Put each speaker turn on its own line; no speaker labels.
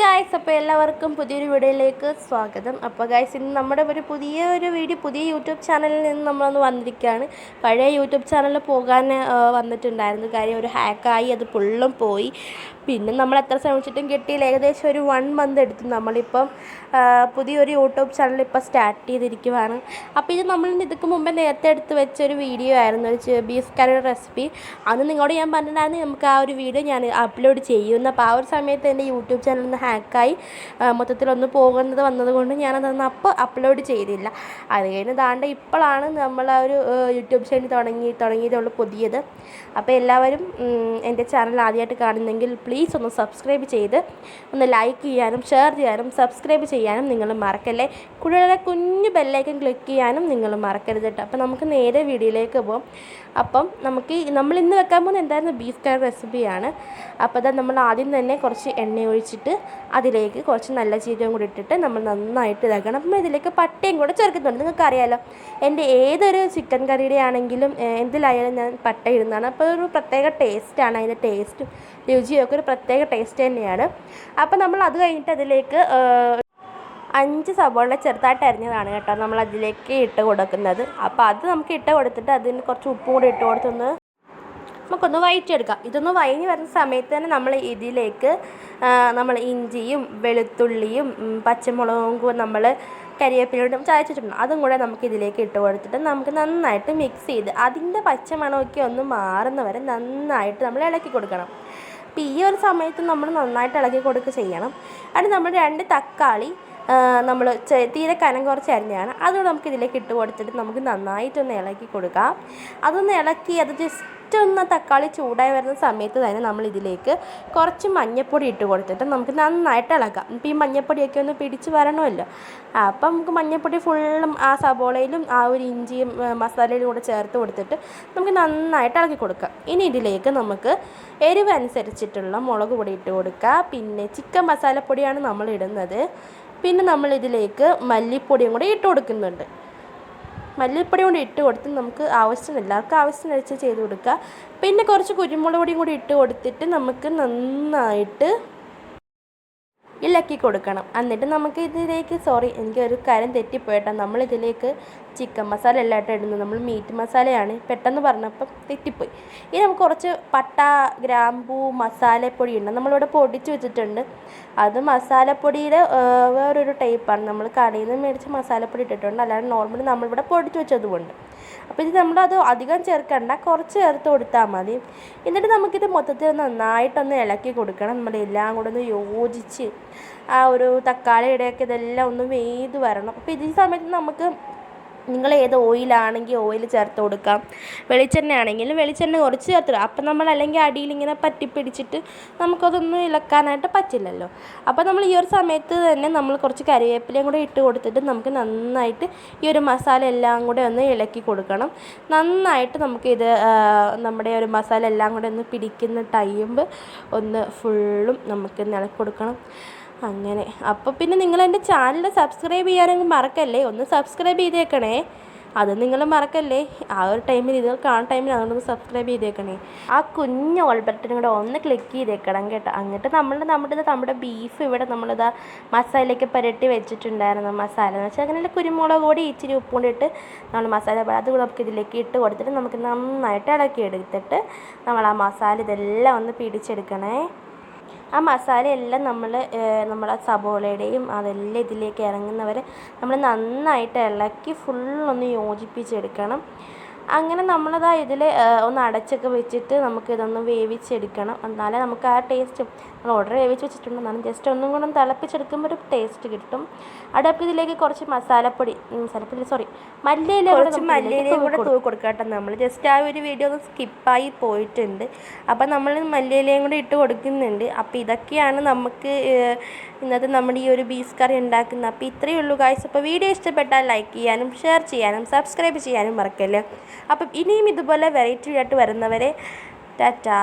Guys അപ്പോൾ എല്ലാവർക്കും പുതിയൊരു വീഡിയോയിലേക്ക് സ്വാഗതം. അപ്പോൾ ഗായ്സ് ഇന്ന് നമ്മുടെ ഒരു പുതിയ ഒരു വീഡിയോ പുതിയ യൂട്യൂബ് ചാനലിൽ നിന്ന് നമ്മളൊന്ന് വന്നിരിക്കുകയാണ്. പഴയ യൂട്യൂബ് ചാനലിൽ പോകാൻ വന്നിട്ടുണ്ടായിരുന്നു. കാര്യം ഒരു ഹാക്കായി അത് ഫുള്ളും പോയി. പിന്നെ നമ്മൾ എത്ര ശ്രമിച്ചിട്ടും കിട്ടിയില്ല. ഏകദേശം ഒരു വൺ മന്ത് എടുത്തു നമ്മളിപ്പം പുതിയൊരു യൂട്യൂബ് ചാനൽ ഇപ്പോൾ സ്റ്റാർട്ട് ചെയ്തിരിക്കുവാണ്. അപ്പോൾ ഇത് നമ്മൾ ഇതുക്ക് മുമ്പേ നേരത്തെ എടുത്ത് വെച്ച ഒരു വീഡിയോ ആയിരുന്നു ഒരു ബീഫ് കറിയുടെ റെസിപ്പി അന്ന് നിങ്ങളോട് ഞാൻ പറഞ്ഞിട്ടുണ്ടായിരുന്നു നമുക്ക് ആ ഒരു വീഡിയോ ഞാൻ അപ്ലോഡ് ചെയ്യുന്നു അപ്പോൾ ആ ഒരു സമയത്ത് എന്റെ യൂട്യൂബ് ചാനലിൽ ഒന്ന് ഹാക്കായി മൊത്തത്തിലൊന്ന് പോകുന്നത് വന്നതുകൊണ്ട് ഞാനതൊന്ന് അപ്പോൾ അപ്ലോഡ് ചെയ്തില്ല. അത് കഴിഞ്ഞ് ദാണ്ട ഇപ്പോഴാണ് നമ്മൾ ആ ഒരു യൂട്യൂബ് ചാനൽ തുടങ്ങി തുടങ്ങിയതുള്ളൂ പുതിയത്. അപ്പോൾ എല്ലാവരും എന്റെ ചാനൽ ആദ്യമായിട്ട് കാണുന്നെങ്കിൽ പ്ലീസ് ഒന്ന് സബ്സ്ക്രൈബ് ചെയ്ത് ഒന്ന് ലൈക്ക് ചെയ്യാനും ഷെയർ ചെയ്യാനും സബ്സ്ക്രൈബ് ചെയ്യാനും നിങ്ങൾ മറക്കല്ലേ? കൂടെ കുഞ്ഞു ബെല്ലൈക്കൻ ക്ലിക്ക് ചെയ്യാനും നിങ്ങൾ മറക്കരുത് കേട്ടോ. അപ്പോൾ നമുക്ക് നേരെ വീഡിയോയിലേക്ക് പോകാം അപ്പം നമുക്ക് നമ്മൾ ഇന്ന് വെക്കാൻ പോകുന്നത് എന്തായിരുന്നു? ബീഫ് കറി റെസിപ്പിയാണ് അപ്പോൾ അത് നമ്മൾ ആദ്യം തന്നെ കുറച്ച് എണ്ണ ഒഴിച്ചിട്ട് അതിലേക്ക് കുറച്ച് നല്ല ജീരകം കൂടി ഇട്ടിട്ട് നമ്മൾ നന്നായിട്ട് ഇതാക്കണം. അപ്പം ഇതിലേക്ക് പട്ടയും കൂടെ ചേർക്കുന്നുണ്ട്. നിങ്ങൾക്ക് അറിയാലോ എന്റെ ഏതൊരു ചിക്കൻ കറിയുടെ ആണെങ്കിലും എന്തിലായാലും ഞാൻ പട്ട ഇടുന്നതാണ്. അപ്പോൾ ഒരു പ്രത്യേക ടേസ്റ്റാണ് അതിന്റെ ടേസ്റ്റും രുചിയൊക്കെ ഒരു പ്രത്യേക ടേസ്റ്റ് തന്നെയാണ്. അപ്പോൾ നമ്മൾ അത് കഴിഞ്ഞിട്ട് അതിലേക്ക് അഞ്ച് സവോള ചെറുതായിട്ട് അരിഞ്ഞതാണ് കേട്ടോ നമ്മൾ അതിലേക്ക് ഇട്ട് കൊടുക്കുന്നത്. അപ്പോൾ അത് നമുക്ക് ഇട്ട് കൊടുത്തിട്ട് അതിന് കുറച്ച് ഉപ്പും കൂടി ഇട്ട് കൊടുത്തൊന്ന് നമുക്കൊന്ന് വഴറ്റിയെടുക്കാം ഇതൊന്ന് വഴഞ്ഞ് വരുന്ന സമയത്ത് തന്നെ നമ്മൾ ഇതിലേക്ക് നമ്മൾ ഇഞ്ചിയും വെളുത്തുള്ളിയും പച്ചമുളകും കൂടെ നമ്മൾ കരിവേപ്പിലയോടും ചായച്ചിട്ടുണ്ട് അതും കൂടെ നമുക്ക് ഇതിലേക്ക് ഇട്ട് കൊടുത്തിട്ട് നമുക്ക് നന്നായിട്ട് മിക്സ് ചെയ്ത് അതിന്റെ പച്ചമണമൊക്കെ ഒന്ന് മാറുന്ന വരെ നന്നായിട്ട് നമ്മൾ ഇളക്കി കൊടുക്കണം. അപ്പോൾ ഈ ഒരു സമയത്ത് നമ്മൾ നന്നായിട്ട് ഇളക്കി കൊടുക്കുക ചെയ്യണം. അത് നമ്മൾ രണ്ട് തക്കാളി നമ്മൾ തീരെ കനം കുറച്ച് അരിഞ്ഞാണ് അതുകൂടെ നമുക്ക് ഇതിലേക്ക് ഇട്ട് കൊടുത്തിട്ട് നമുക്ക് നന്നായിട്ടൊന്ന് ഇളക്കി കൊടുക്കാം. അതൊന്ന് ഇളക്കി അത് ജസ്റ്റ് ഒന്ന് തക്കാളി ചൂടായി വരുന്ന സമയത്ത് തന്നെ നമ്മൾ ഇതിലേക്ക് കുറച്ച് മഞ്ഞൾപ്പൊടി ഇട്ട് കൊടുത്തിട്ട് നമുക്ക് നന്നായിട്ട് ഇളക്കാം. ഇപ്പോൾ ഈ മഞ്ഞൾപ്പൊടിയൊക്കെ ഒന്ന് പിടിച്ച് വരണമല്ലോ. അപ്പം നമുക്ക് മഞ്ഞൾപ്പൊടി ഫുള്ളും ആ സബോളയിലും ആ ഒരു ഇഞ്ചിയും മസാലയിലും കൂടെ ചേർത്ത് കൊടുത്തിട്ട് നമുക്ക് നന്നായിട്ട് ഇളക്കി കൊടുക്കാം. ഇനി ഇതിലേക്ക് നമുക്ക് എരിവ് അനുസരിച്ചിട്ടുള്ള മുളക് പൊടി ഇട്ട് കൊടുക്കുക പിന്നെ ചിക്കൻ മസാലപ്പൊടിയാണ് നമ്മൾ ഇടുന്നത്. പിന്നെ നമ്മൾ ഇതിലേക്ക് മല്ലിപ്പൊടിയും കൂടി ഇട്ട് കൊടുക്കുന്നുണ്ട്. മല്ലിപ്പൊടി കൂടി ഇട്ട് കൊടുത്ത് നമുക്ക് ആവശ്യം എല്ലാവർക്കും ആവശ്യം വെച്ച് ചെയ്ത് കൊടുക്കുക. പിന്നെ കുറച്ച് കുരുമുളക് പൊടിയും കൂടി ഇട്ട് കൊടുത്തിട്ട് നമുക്ക് നന്നായിട്ട് ഇളക്കി കൊടുക്കണം. എന്നിട്ട് നമുക്ക് ഇതിലേക്ക് സോറി എനിക്കൊരു കാര്യം തെറ്റിപ്പോയിട്ടോ നമ്മൾ ഇതിലേക്ക് ചിക്കൻ മസാല എല്ലാം കേട്ടോ ഇടുന്നത്. നമ്മൾ മീറ്റ് മസാലയാണ്. പെട്ടെന്ന് പറഞ്ഞപ്പം തെറ്റിപ്പോയി. ഇനി നമുക്ക് കുറച്ച് പട്ട ഗ്രാമ്പൂ മസാലപ്പൊടി ഉണ്ട്. നമ്മളിവിടെ പൊടിച്ച് വെച്ചിട്ടുണ്ട്. അത് മസാലപ്പൊടിയുടെ വേറൊരു ടൈപ്പാണ്. നമ്മൾ കടയിൽ നിന്ന് മേടിച്ച മസാലപ്പൊടി ഇട്ടിട്ടുണ്ട്. അല്ലാതെ നോർമലി നമ്മളിവിടെ പൊടിച്ച് വെച്ചതുകൊണ്ട് അപ്പോൾ ഇത് നമ്മളത് അധികം ചേർക്കണ്ട. കുറച്ച് ചേർത്ത് കൊടുത്താൽ മതി. എന്നിട്ട് നമുക്കിത് മൊത്തത്തിൽ നന്നായിട്ടൊന്ന് ഇളക്കി കൊടുക്കണം. നമ്മളെല്ലാം കൂടെ ഒന്ന് യോജിച്ച് ആ ഒരു തക്കാളിയുടെയൊക്കെ ഇതെല്ലാം ഒന്ന് വെയ്ത് വരണം. അപ്പോൾ ഇതേ സമയത്ത് നമുക്ക് നിങ്ങൾ ഏത് ഓയിലാണെങ്കിൽ ഓയിൽ ചേർത്ത് കൊടുക്കാം. വെളിച്ചെണ്ണ ആണെങ്കിലും വെളിച്ചെണ്ണ കുറച്ച് ചേർത്ത് അപ്പം നമ്മൾ അല്ലെങ്കിൽ അടിയിൽ ഇങ്ങനെ പറ്റിപ്പിടിച്ചിട്ട് നമുക്കതൊന്നും ഇളക്കാനായിട്ട് പറ്റില്ലല്ലോ. അപ്പോൾ നമ്മൾ ഈ ഒരു സമയത്ത് തന്നെ നമ്മൾ കുറച്ച് കറിവേപ്പിലയും കൂടെ ഇട്ട് കൊടുത്തിട്ട് നമുക്ക് നന്നായിട്ട് ഈ ഒരു മസാല എല്ലാം കൂടെ ഒന്ന് ഇളക്കി കൊടുക്കണം. നന്നായിട്ട് നമുക്കിത് ഇത് നമ്മുടെ ഒരു മസാല എല്ലാം കൂടെ ഒന്ന് പിടിക്കുന്ന ടൈം ഒന്ന് ഫുള്ളും നമുക്ക് ഇളക്കി കൊടുക്കണം. അങ്ങനെ. അപ്പോൾ പിന്നെ നിങ്ങൾ എന്റെ ചാനൽ സബ്സ്ക്രൈബ് ചെയ്യാനൊന്നും മറക്കല്ലേ? ഒന്ന് സബ്സ്ക്രൈബ് ചെയ്തേക്കണേ. അത് നിങ്ങൾ മറക്കല്ലേ? ആ ഒരു ടൈമിൽ ഇത് കാണുന്ന ടൈമിൽ അതുകൊണ്ടൊന്ന് സബ്സ്ക്രൈബ് ചെയ്തേക്കണേ. ആ കുഞ്ഞ് ഓൾ കൂടെ ഒന്ന് ക്ലിക്ക് ചെയ്തേക്കണം കേട്ടോ. എന്നിട്ട് നമ്മൾ നമ്മുടെ ഇത് നമ്മുടെ ബീഫ് ഇവിടെ നമ്മളിതാ മസാലയൊക്കെ പുരട്ടി വെച്ചിട്ടുണ്ടായിരുന്നു. മസാല എന്ന് വെച്ചാൽ അങ്ങനെ കുരുമുളക് കൂടി ഇച്ചിരി ഉപ്പ് കൂടി ഇട്ട് നമ്മൾ മസാല അത് നമുക്ക് ഇതിലേക്ക് ഇട്ട് കൊടുത്തിട്ട് നമുക്ക് നന്നായിട്ട് ഇളക്കി എടുത്തിട്ട് നമ്മൾ ആ മസാല ഇതെല്ലാം ഒന്ന് പിടിച്ചെടുക്കണേ. ആ മസാലയെല്ലാം നമ്മൾ നമ്മളെ സബോളയുടെയും അതെല്ലാം ഇതിലേക്ക് ഇറങ്ങുന്നവരെ നമ്മൾ നന്നായിട്ട് ഇളക്കി ഫുള്ളൊന്ന് യോജിപ്പിച്ചെടുക്കണം. അങ്ങനെ നമ്മളതാ ഇതിൽ ഒന്ന് അടച്ചൊക്കെ വെച്ചിട്ട് നമുക്കിതൊന്ന് വേവിച്ചെടുക്കണം. എന്നാലേ നമുക്ക് ആ ടേസ്റ്റ് നമ്മൾ ഓർഡർ വേവിച്ച് വെച്ചിട്ടുണ്ട്. എന്നാലും ജസ്റ്റ് ഒന്നും കൂടെ തിളപ്പിച്ചെടുക്കുമ്പോൾ ഒരു ടേസ്റ്റ് കിട്ടും. അടുപ്പ് ഇതിലേക്ക് കുറച്ച് മസാലപ്പൊടി മസാലപ്പൊടി സോറി മല്ലിയില കുറച്ച് മല്ലിയിലയും കൂടെ തൂക്കി കൊടുക്കട്ടെ നമ്മൾ ജസ്റ്റ് ആ ഒരു വീഡിയോ ഒന്ന് സ്കിപ്പായി പോയിട്ടുണ്ട്. അപ്പം നമ്മൾ മല്ലിയിലയും കൂടെ ഇട്ട് കൊടുക്കുന്നുണ്ട്. അപ്പോൾ ഇതൊക്കെയാണ് നമുക്ക് ഇന്നത്തെ നമ്മുടെ ഈ ഒരു ബീസ് കറി ഉണ്ടാക്കുന്നത്. അപ്പോൾ ഇത്രയേ ഉള്ളൂ കാഴ്ച അപ്പോൾ വീഡിയോ ഇഷ്ടപ്പെട്ടാൽ ലൈക്ക് ചെയ്യാനും ഷെയർ ചെയ്യാനും സബ്സ്ക്രൈബ് ചെയ്യാനും മറക്കല്ലേ? അപ്പം ഇനിയും ഇതുപോലെ വെറൈറ്റി ആയിട്ട് വരുന്നവരെ ടാറ്റാ.